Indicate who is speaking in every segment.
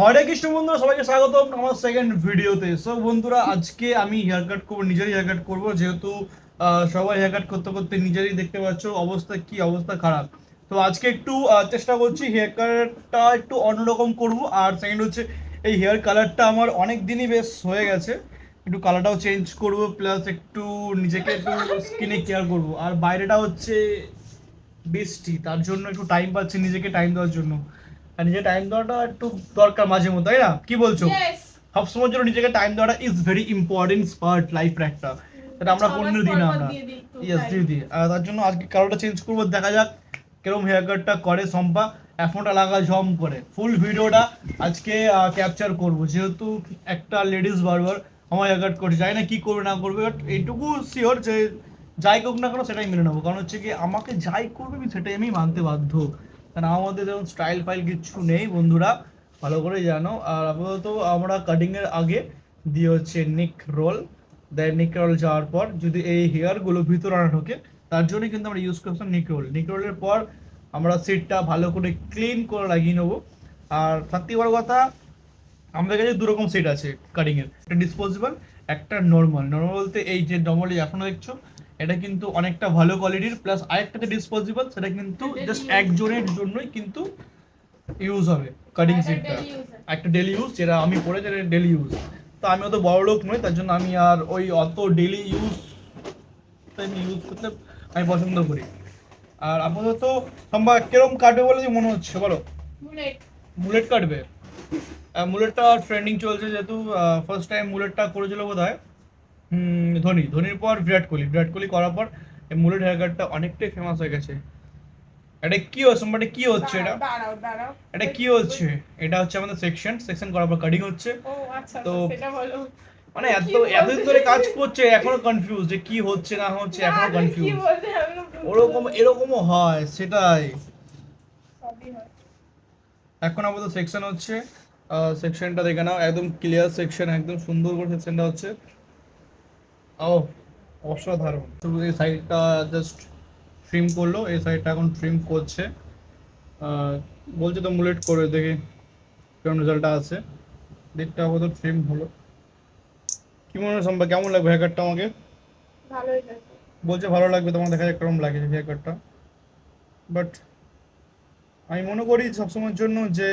Speaker 1: হরে কৃষ্ণ বন্ধুরা, সবাইকে স্বাগতম আমার সেকেন্ড ভিডিওতে সো বন্ধুরা, আজকে আমি হেয়ার কাট করব, নিজেরই হেয়ার কাট করব। যেহেতু সবাই হেয়ার কাট করতে করতে নিজেরই দেখতে পাচ্ছ, অবস্থা কি, অবস্থা খারাপ। তো আজকে একটু চেষ্টা করছি হেয়ার কাটটা একটু অন্যরকম করব। আর সেকেন্ড হচ্ছে, এই হেয়ার কালারটা আমার অনেক দিনই বেশ হয়ে গেছে। একটু কালারটাও চেঞ্জ করব প্লাস একটু নিজেকে একটু স্কিনে কেয়ার করব। আর বাইরেটা হচ্ছে বৃষ্টি, তার জন্য একটু টাইম পাচ্ছি নিজেকে টাইম দেওয়ার জন্য। আর নিজে টাইম দেওয়াটা একটু দরকার মাঝে মধ্যে তাই না? কি বলছো. সবসময়ের জন্য নিজেকে টাইম দেওয়াটা ইজ ভেরি ইম্পর্টেন্ট পার্ট লাইফের একটা এটা আমরা
Speaker 2: মাস
Speaker 1: দিই না আমরা। ইয়েস দিয়ে দিই আর তার জন্য আজকে কালারটা চেঞ্জ করব দেখা যাক কীরকম হেয়ার কাটটা করে সম্পা এফোনটা লাগা জম করে। ফুল ভিডিওটা আজকে ক্যাপচার করব। যেহেতু একটা লেডিস বারবার আমার হেয়ার কাট করছে জানি না কি করবে না করবে বাট এইটুকু শিওর যে যাই করুক না কেন সেটাই মেনে নেব। কারণ হচ্ছে কি আমাকে যাই করবে আমি সেটাই আমি মানতে বাধ্য। কারণ আমাদের যেমন স্টাইল ফাইল কিচ্ছু নেই বন্ধুরা, ভালো করে জানো। আর আপাতত আমরা কাটিং এর আগে দিয়ে হচ্ছে নিক রোল দেন নিক রোল যাওয়ার পর যদি এই হেয়ারগুলো ভিতরে না ঢোকে, তার জন্য কিন্তু আমরা ইউজ করতাম নিক রোল নিক রোলের পর আমরা সিটটা ভালো করে ক্লিন করে লাগিয়ে নেব। আর সত্যি বড় কথা, আমাদের কাছে দু রকম সেট আছে কাটিং এর। একটা ডিসপোজেবল একটা নর্মাল নর্মাল বলতে এই যে নর্মালি এখন দেখছ এটা কিন্তু অনেকটা ভালো কোয়ালিটির প্লাস আরেকটা ডিসপোজেবল সেটা কিন্তু জাস্ট. একজনের জন্যই কিন্তু ইউজ হবে কাটিং সেটটা। একটা ডেলি ইউজ যেটা আমি পরে যেটা ডেলি ইউজ তো আমি অত বড় লোক নই তার জন্য আমি আর ওই অত ডেলি ইউজ আমি ইউজ করতে আমি পছন্দ করি আর আপাতত সম্ভব কিরম কাটবে বলে যে মনে হচ্ছে বলো. মুলেট কাটবে মুলেটটা ট্রেন্ডিং চলছে যেহেতু ফার্স্ট টাইম মুলেটটা করেছিল বোধ হয় ধোনি ধোনির পর বিরাট কোহলি। বিরাট কোহলি করার পর হেয়ার কাটটা অনেকটাই ফেমাস হয়ে গেছে। এটা কি হচ্ছে মানে কি হচ্ছে এটা। এটা কি হচ্ছে? এটা হচ্ছে আমাদের সেকশন সেকশন করার পর কাটিং হচ্ছে।
Speaker 2: ও, আচ্ছা,
Speaker 1: তো-
Speaker 2: আচ্ছা, সেটা বলো।
Speaker 1: মানে এত এতদিন ধরে কাজ করছে এখনও কনফিউজ যে কি হচ্ছে না হচ্ছে
Speaker 2: এখনও
Speaker 1: কনফিউজ ওরকম এরকমও হয় সেটাই।
Speaker 2: সবই হয়।
Speaker 1: এখন আমাদের সেকশন হচ্ছে সেকশনটা দেখে নাও একদম ক্লিয়ার সেকশন একদম সুন্দর করে সেকশনটা হচ্ছে। ও অসাধারণ। তো এই সাইডটা জাস্ট ট্রিম করল এই সাইডটা এখন ট্রিম করছে। বলছে তো মুলেট করে দেখি কেমন রেজাল্টটা আছে। দিকটা আপাতত ট্রিম হলো। কি মনে হয় সম্ভব? কেমন লাগবে হেয়ার কাটটা আমাকে?
Speaker 2: ভালোই।
Speaker 1: বলছে ভালো লাগবে তোমার দেখা যাক কেরম লাগে হেয়ার কাটটা বাট আমি মনে করি সবসময়ের জন্য যে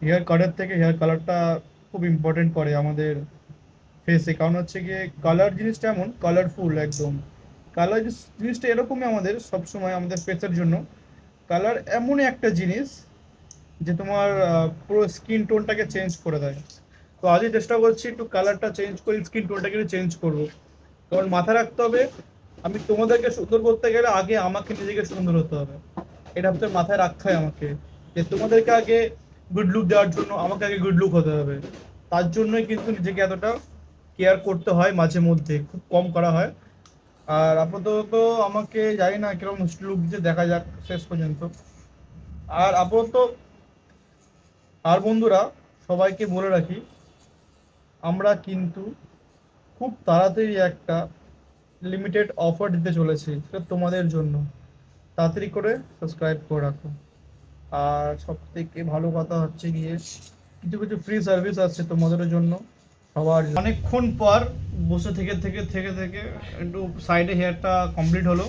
Speaker 1: হেয়ার কাটার থেকে হেয়ার কালারটা খুব ইম্পর্টেন্ট করে আমাদের ফেসে কারণ হচ্ছে গিয়ে কালার জিনিসটা এমন কালারফুল একদম। কালার জিনিসটা এরকমই আমাদের সবসময় আমাদের ফেসের জন্য। কালার এমনই একটা জিনিস যে তোমার পুরো স্কিন টোনটাকে চেঞ্জ করে দেয়। তো আজই চেষ্টা করছি একটু কালারটা চেঞ্জ করি স্কিন টোনটাকে চেঞ্জ করব। কারণ মাথায় রাখতে হবে, আমি তোমাদেরকে সুন্দর করতে গেলে আগে আমাকে নিজেকে সুন্দর হতে হবে। এটা আপনাদের মাথায় রাখতে হয় আমাকে। যে তোমাদেরকে আগে গুড লুক দেওয়ার জন্য আমাকে আগে গুড লুক হতে হবে। তার জন্যই কিন্তু নিজেকে এতটা কেয়ার করতে হয় মাঝে মধ্যে, খুব কম করা হয়। আর আপাতত আমাকে জানি না কীরকম লুক দিচ্ছে দেখা যাক শেষ পর্যন্ত। আর আপাতত আর বন্ধুরা, সবাইকে বলে রাখি, আমরা কিন্তু খুব তাড়াতাড়ি একটা লিমিটেড অফার দিতে চলেছি সেটা তোমাদের জন্য। তাড়াতাড়ি করে সাবস্ক্রাইব করে রাখো। আর সব থেকে ভালো কথা হচ্ছে গিয়ে, কিছু কিছু ফ্রি সার্ভিস আছে তোমাদের জন্য। সবার অনেকক্ষণ পর বসে থেকে থেকে থেকে থেকে একটু সাইডে হেয়ারটা কমপ্লিট হলো।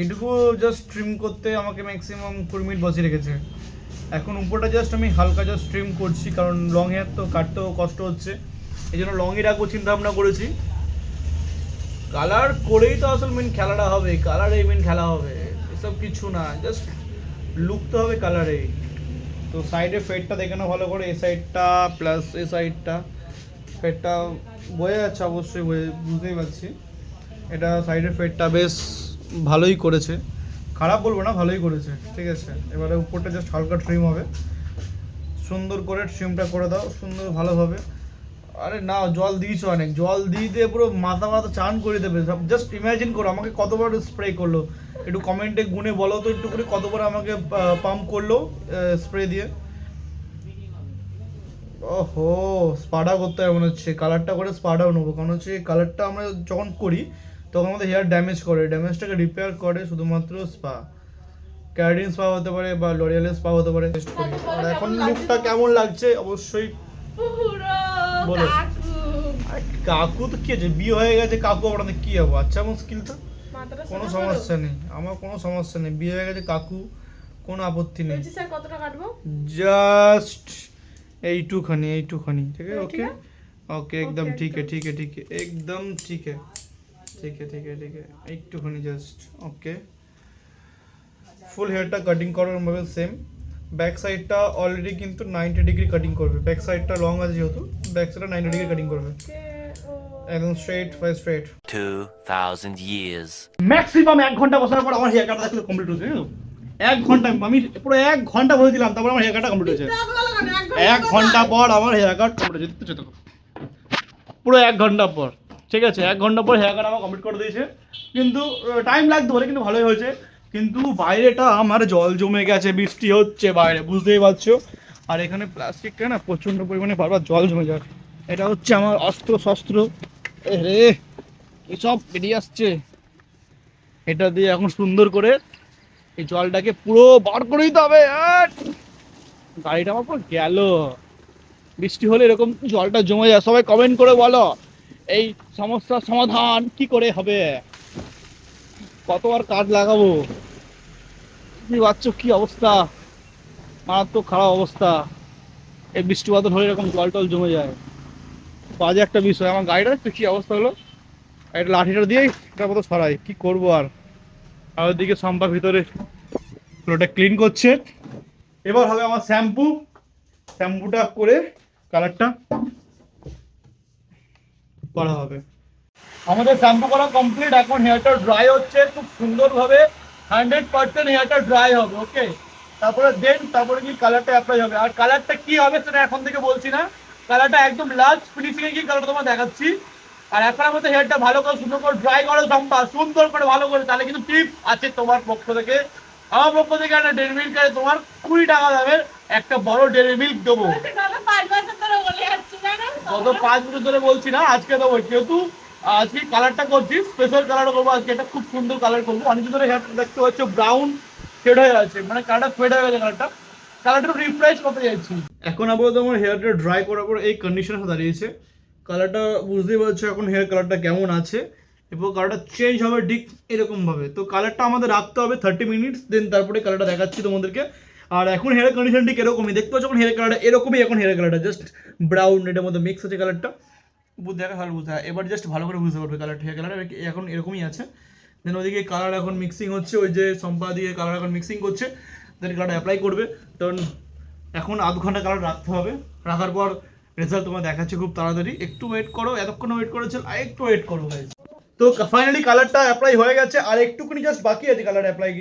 Speaker 1: এইটুকু জাস্ট ট্রিম করতে আমাকে ম্যাক্সিমাম কুড়ি মিনিট বসিয়ে রেখেছে। এখন উপরটা জাস্ট আমি হালকা জাস্ট ট্রিম করছি, কারণ লং হেয়ার তো কাটতেও কষ্ট হচ্ছে। এই জন্য লংই রাখব চিন্তা ভাবনা করেছি। কালার করেই তো আসল মেন খেলাটা হবে কালারেই মেন খেলা হবে, এসব কিছু না জাস্ট লুক তো হবে কালারেই তো সাইডে ফেডটা দেখে নাও ভালো করে, এই সাইডটা প্লাস এই সাইডটা ফেডটা বোঝা যাচ্ছে, অবশ্যই বোঝা- বুঝতেই পারছি। এটা সাইডের ফেডটা বেশ ভালোই করেছে। খারাপ বলব না, ভালোই করেছে, ঠিক আছে? এবারে উপরটা জাস্ট হালকা ট্রিম হবে। সুন্দর করে ট্রিমটা করে দাও, সুন্দর ভালোভাবে। আরে না, জল দিয়েছ অনেক। জল দিয়ে দিয়ে পুরো মাথা মাথা চান করে দেবে। সব জাস্ট ইমাজিন করো, আমাকে কতবার স্প্রে করল? একটু কমেন্টে গুনে বলো তো একটু করে কতবার আমাকে পাম্প করল স্প্রে দিয়ে। ওহো স্পাডা করতে হবে মনে হচ্ছে। কালারটা করে স্পাডাও নেব কারণ হচ্ছে কালারটা আমরা যখন করি তখন আমাদের হেয়ার ড্যামেজ করে। ড্যামেজটাকে রিপেয়ার করে শুধুমাত্র স্পা ক্যারাডিন স্পা হতে পারে বা লরিয়ালের স্পা হতে পারে। করি। আর এখন লুকটা কেমন লাগছে? অবশ্যই বলো।
Speaker 2: কাকু।
Speaker 1: কাকু তো কি আছে বিয়ে হয়ে গেছে কাকু আপনাদের কি হব? আচ্ছা তো
Speaker 2: মাথাটা
Speaker 1: কোনো সমস্যা নেই। আমার কোনো সমস্যা নেই। বিয়ে হয়ে গেছে কাকু কোনো আপত্তি নেই।
Speaker 2: স্যার কতটা কাটবো?
Speaker 1: জাস্ট এইটুখানি এইটুখানি ঠিক আছে
Speaker 2: हाँ,
Speaker 1: ओके
Speaker 2: ठीक है?
Speaker 1: ओके एकदम
Speaker 2: Okay,
Speaker 1: ठीक है
Speaker 2: एकदम।
Speaker 1: ठीक है ठीक है एकदम ठीक है ठीक है ঠিক है ঠিক है একটুখানি জাস্ট ওকে ফুল হেয়ারটা কাটিং করার ভাবে সেম ব্যাক সাইডটা অলরেডি কিন্তু নাইনটি ডিগ্রি কাটিং করবে ব্যাক সাইডটা লং আছে যেহেতু ব্যাক সাইডটা নাইনটি ডিগ্রি কাটিং করবে
Speaker 2: কে ও
Speaker 1: একদম straight by straight
Speaker 3: 2,000 years
Speaker 1: maximum এক ঘন্টা বসার পর আমার হেয়ার কাটটা দেখলে কমপ্লিট হয়েছে জানো তো? এক ঘণ্টা, আমি পুরো এক ঘণ্টা বসে দিলাম, তারপর আমার হেয়ার কাটটা কমপ্লিট হয়েছে। এক ঘণ্টা পর আমার হেয়ার কাট কমপ্লিট হয়েছে পুরো এক ঘণ্টা পর, ঠিক আছে? এক ঘণ্টা পর হেয়ার কাট আমার কমপ্লিট করে দিয়েছে। কিন্তু টাইম লাগতে পারে, কিন্তু ভালোই হয়েছে। কিন্তু বাইরেটা আমার জল জমে গেছে, বৃষ্টি হচ্ছে বাইরে, বুঝতেই পারছ? আর এখানে প্লাস্টিকটা না প্রচণ্ড পরিমাণে বারবার জল জমে যায়। এটা হচ্ছে আমার অস্ত্র শস্ত্র রে, এসব বেরিয়ে আসছে। এটা দিয়ে এখন সুন্দর করে এই জলটাকে পুরো বার করে দিতে হবে! গাড়িটা আমার পুরো গেল। বৃষ্টি হলে এরকম জলটা জমে যায়, সবাই কমেন্ট করে বলো, এই সমস্যার সমাধান কি করে হবে? কতবার কাজ লাগাবো? বাচ্চা কি অবস্থা? মারাত্মক খারাপ অবস্থা। এই বৃষ্টি বাদল হলে এরকম জল টল জমে যায়। বাজে একটা বিষয়, আমার গাড়িটা কি অবস্থা হলো? একটা লাঠিটা দিয়েই এটা মতো সরাই কি করব আর? আর ওদিকে সম্পা ভিতরে পুরোটা ক্লিন করছে। এবার হবে আমার শ্যাম্পু শ্যাম্পুটা করে কালারটা করা হবে। আমাদের শ্যাম্পু করা কমপ্লিট এখন হেয়ারটা ড্রাই হচ্ছে। খুব সুন্দরভাবে হান্ড্রেড পার্সেন্ট হেয়ারটা ড্রাই হবে ওকে তারপরে দেন তারপরে কি কালারটা অ্যাপ্লাই হবে। আর কালারটা কি হবে সেটা এখন থেকে বলছি না। কালারটা একদম লাস্ট ফিনিশিং এ কি কালারটা তোমার দেখাচ্ছি। আর এখন আমাদের হেয়ারটা ভালো করে সুন্দর করে ড্রাই করো সম্পা সুন্দর করে ভালো করে তাহলে কিন্তু টিপ আছে তোমার পক্ষ থেকে। আমার পক্ষ থেকে একটা ডেরি মিল্ক আছে তোমার কুড়ি টাকা দামের একটা বড় ডেরি মিল্ক দেবো। গত পাঁচ বছর ধরে বলছি না আজকে দেবো। যেহেতু আজকে কালারটা করছি স্পেশাল কালার করব আজকে একটা খুব সুন্দর কালার করব। অনেক ধরে হেয়ার দেখতে পাচ্ছ ব্রাউন ফেড হয়ে আছে মানে কালারটা ফেড হয়ে গেছে কালারটা কালারটা রিফ্রেশ করতে যাচ্ছি এখন আপাতত আমার হেয়ারটা ড্রাই করার পর এই কন্ডিশনে দাঁড়িয়েছে। কালারটা বুঝতেই পারছ এখন হেয়ার কালারটা কেমন আছে, এবং কালারটা চেঞ্জ হবে ঠিক এরকমভাবে। তো কালারটা আমাদের রাখতে হবে থার্টি মিনিটস দেন তারপরে কালারটা দেখাচ্ছি তোমাদেরকে। আর এখন হেয়ার কন্ডিশন ঠিক এরকমই, দেখতে পাচ্ছ এখন হেয়ার কালারটা এরকমই এখন হেয়ার কালারটা জাস্ট ব্রাউন এটার মধ্যে মিক্স আছে কালারটা বুঝতে দেখা ভালো বুঝতে এবার জাস্ট ভালো করে বুঝতে পারবে কালারটা হেয়ার কালার এখন এরকমই আছে। দেন ওদিকে কালার এখন মিক্সিং হচ্ছে, ওই যে সম্পা দিয়ে কালার এখন মিক্সিং করছে দেন কালারটা অ্যাপ্লাই করবে। তখন এখন আধ ঘণ্টা কালার রাখতে হবে। রাখার পর রেজাল্ট তোমার দেখাচ্ছে খুব তাড়াতাড়ি। একটু ওয়েট করো, এতক্ষণ ওয়েট করেছিল আর একটু ওয়েট করো guys। তো ফাইনালি কালারটা অ্যাপ্লাই হয়ে গেছে, আর একটুখানি জাস্ট বাকি আছে কালার অ্যাপ্লাই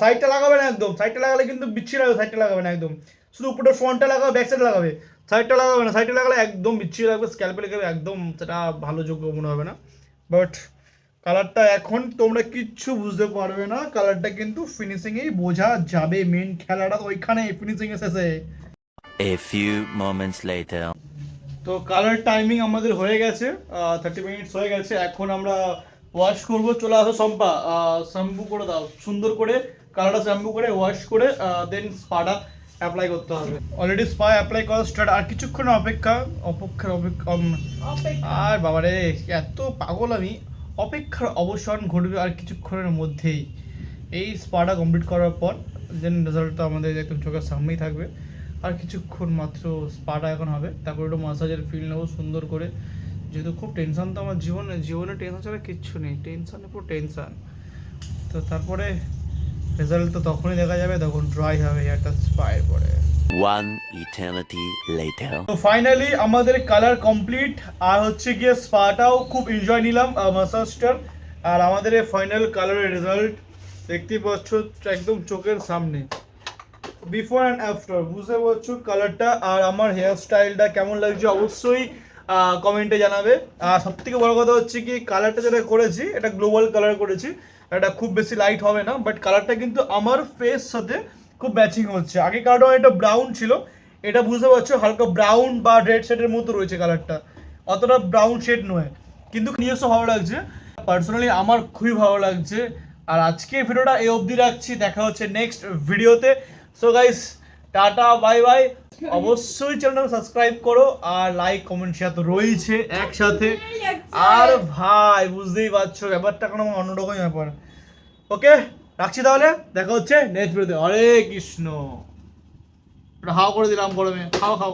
Speaker 1: সাইডটা লাগাবে না একদম। সাইডটা লাগালে কিন্তু বিচ্ছি লাগবে সাইডটা লাগাবে না একদম। শুধু উপরটা ফ্রন্টটা লাগাবে ব্যাক সাইডে লাগাবে। সাইডটা লাগাবে না সাইডটা লাগালে একদম বিচ্ছি লাগবে স্ক্যাল্পে লাগাবে একদম সেটা ভালো যোগ্য মনে হবে না। বাট কালারটা এখন তোমরা কিচ্ছু বুঝতে পারবে না। কালারটা কিন্তু ফিনিশিংয়েই বোঝা যাবে মেন খেলাটা ওইখানে ফিনিশিং শেষে।
Speaker 3: A few moments later.
Speaker 1: তো কালার টাইমিং আমাদের হয়ে গেছে থার্টি মিনিটস হয়ে গেছে এখন আমরা ওয়াশ করব। চলে আসো সম্পা শ্যাম্পু করে দাও সুন্দর করে কালারটা শ্যাম্পু করে ওয়াশ করে দেন স্পাটা অ্যাপ্লাই করতে হবে। অলরেডি স্পা অ্যাপ্লাই করা স্টার্ট আর কিছুক্ষণ অপেক্ষা অপেক্ষার অপেক্ষা আর বাবারে এত পাগল আমি। অপেক্ষার অবসান ঘটবে আর কিছুক্ষণের মধ্যেই। এই স্পাটা কমপ্লিট করার পর দেন রেজাল্টটা আমাদের একদম চোখের সামনেই থাকবে। আর কিছুক্ষণ মাত্র স্পাটা এখন হবে। তারপর একটু মাসাজের ফিল নেব সুন্দর করে। যেহেতু খুব টেনশন তো আমার জীবনে জীবনে টেনশন ছাড়া কিচ্ছু নেই। টেনশনে পুরো টেনশন তো তারপরে রেজাল্ট তো তখনই দেখা যাবে তখন ড্রাই হবে হেয়ারটা স্পায়ের পরে।
Speaker 3: One eternity later.
Speaker 1: তো ফাইনালি আমাদের কালার কমপ্লিট আর হচ্ছে গিয়ে স্পাটাও খুব এনজয় নিলাম মাসাজটার আর আমাদের ফাইনাল কালারের রেজাল্ট দেখতেই পাচ্ছ একদম চোখের সামনে। বিফোর অ্যান্ড আফটার বুঝতে পারছ কালারটা আর আমার হেয়ার স্টাইলটা কেমন লাগছে অবশ্যই কমেন্টে জানাবে। আর সব থেকে বড় কথা হচ্ছে কি কালারটা যেটা করেছি, এটা গ্লোবাল কালার করেছি, এটা খুব বেশি লাইট হবে না বাট কালারটা কিন্তু আমার ফেস সাথে খুব ম্যাচিং হচ্ছে। আগে কালারটা এটা ব্রাউন ছিল, এটা বুঝতে পারছ, হালকা ব্রাউন বা রেড শেডের মতো রয়েছে কালারটা অতটা ব্রাউন শেড নয়। কিন্তু নিজস্ব ভালো লাগছে। পার্সোনালি আমার খুবই ভালো লাগছে। আর আজকে ভিডিওটা এই অবধি রাখছি, দেখা হচ্ছে নেক্সট ভিডিওতে so guys tata bye bye অবশ্যই চ্যানেলটা সাবস্ক্রাইব করো আর লাইক কমেন্ট শেয়ার তো রয়েছে একসাথে। আর ভাই বুঝতেই পারছ ব্যাপারটা কোনো আমার অন্যরকমই ব্যাপার। ওকে রাখছি তাহলে দেখা হচ্ছে নেক্সট ভিডিওতে হরে কৃষ্ণ। হাও করে দিলাম গরমে। খাও খাও।